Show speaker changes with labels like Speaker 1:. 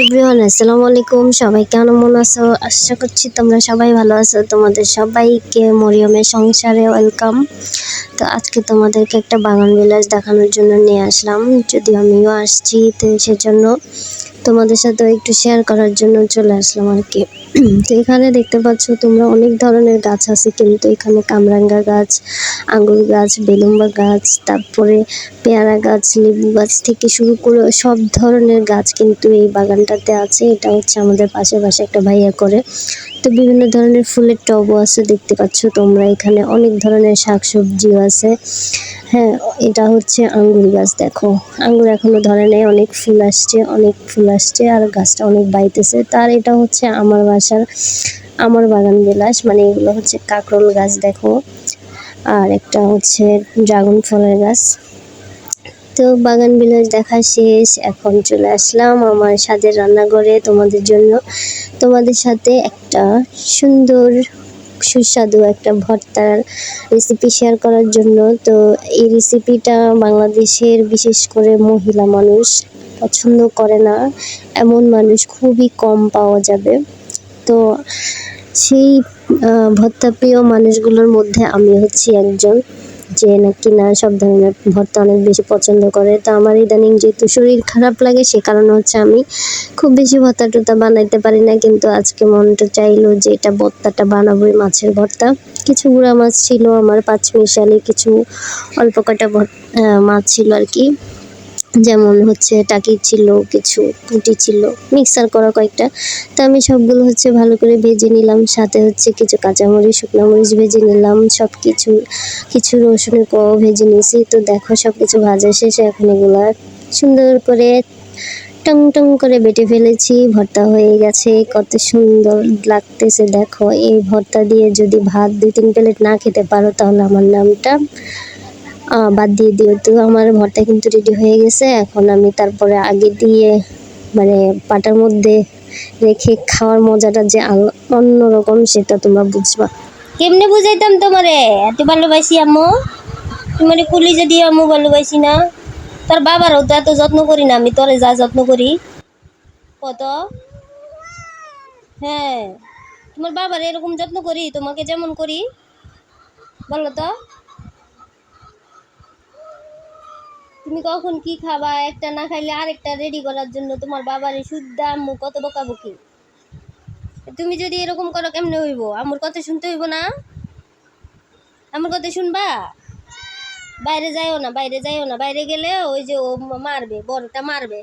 Speaker 1: Everyone আসসালামু আলাইকুম। সবাই কেমন আছো? আশা করছি তোমরা সবাই ভালো আছো। তোমাদের সবাইকে মরিয়মের সংসারে ওয়েলকাম তো আজকে তোমাদেরকে একটা বাগান বিলাস দেখানোর জন্য নিয়ে আসলাম। যদি আমিও আসছি, তো সেজন্য তোমাদের সাথে একটু শেয়ার করার জন্য চলে আসলাম আর কি। তো এখানে দেখতে পাচ্ছ তোমরা অনেক ধরনের গাছ আছে, কিন্তু এখানে কামরাঙ্গা গাছ, আঙ্গুর গাছ, বেলুম্বা গাছ, তারপরে পেয়ারা গাছ, লেবু গাছ থেকে শুরু করে সব ধরনের গাছ কিন্তু এই বাগানটাতে আছে। এটা হচ্ছে আমাদের পাশে পাশে একটা ভাইয়া করে। তো বিভিন্ন ধরনের ফুলের টবও আছে, দেখতে পাচ্ছ তোমরা এখানে। অনেক ধরনের শাকসবজিও আছে। হ্যাঁ এটা হচ্ছে আঙ্গুর গাছ, দেখো। আঙ্গুর এখনও ধরে নেই, অনেক ফুল আসছে, অনেক ফুল আসছে, আর গাছটা অনেক বাইতেছে। তার এটা হচ্ছে আমার বাসার, আমার বাগান বিলাস মানে এগুলো হচ্ছে কাকরোল গাছ, দেখো। আর একটা হচ্ছে ড্রাগন ফলের গাছ। তো বাগান বিলাস দেখা শেষ এখন চলে আসলাম আমার স্বাদের রান্নাঘরে তোমাদের জন্য। তোমাদের সাথে একটা সুন্দর সুস্বাদু একটা ভর্তার রেসিপি শেয়ার করার জন্য। তো এই রেসিপিটা বাংলাদেশের বিশেষ করে মহিলা মানুষ পছন্দ করে না। এমন মানুষ খুবই কম পাওয়া যাবে। তো সেই আহ, ভর্তা প্রিয় মানুষগুলোর মধ্যে আমি হচ্ছি একজন। যে নাকি না, সব ধরনের ভর্তা অনেক বেশি পছন্দ করে। তো আমার ইদানিং যেহেতু শরীর খারাপ লাগে, সে কারণে হচ্ছে আমি খুব বেশি ভর্তা টর্তা বানাইতে পারি না। কিন্তু আজকে মনটা চাইলো যে এটা ভর্তাটা বানাবো এই মাছের ভর্তা। কিছু গুঁড়া মাছ ছিল আমার, পাঁচ মিশালি, কিছু অল্প কটা মাছ ছিল আর কি। যেমন হচ্ছে টাকি ছিল, কিছু পুঁটি ছিল মিক্সার করা কয়েকটা। তো আমি সবগুলো হচ্ছে ভালো করে ভেজে নিলাম, সাথে হচ্ছে কিছু কাঁচামরিচ, শুকনো মরিচ ভেজে নিলাম সব কিছু কিছু রসুনের কোয়াও ভেজে নিয়েছি। তো দেখো সব কিছু ভাজা শেষে, এখন এগুলা সুন্দর করে টং টং করে বেটে ফেলেছি। ভর্তা হয়ে গেছে, কত সুন্দর লাগতেছে, দেখো। এই ভর্তা দিয়ে যদি ভাত দুই তিন প্লেট না খেতে পারো, তাহলে আমার নামটা বাদ দিয়ে দিও। তো আমার ভর্তা কিন্তু রেডি হয়ে গেছে। এখন আমি তারপরে আগে দিয়ে মানে পাটার মধ্যে রেখে খাওয়ার মজাটা যে অন্যরকম সেটা তোমরা বুঝবা।
Speaker 2: কেমনে বুঝাইতাম তোমারে? এত ভালোবাসি আম্মু। তোমার কুলি যদি আম্মু ভালোবাসি না, তোর বাবারও তো এত যত্ন করি না, আমি তোরে যা যত্ন করি। কত? হ্যাঁ তোমার বাবার এরকম যত্ন করি, তোমাকে যেমন করি। বলো তো। তুমি কখন কি খাবা? একটা না খাইলে আরেকটা রেডি করার জন্য তোমার বাবার আম্মু কত বকাবকি। তুমি যদি এরকম করো কেমনে হইব? আমার কথা শুনতে হইব না? আমার কথা শুনবা? বাইরে যাইও না, বাইরে যাইও না। বাইরে গেলে ওই যে ও মারবে বড়টা মারবে।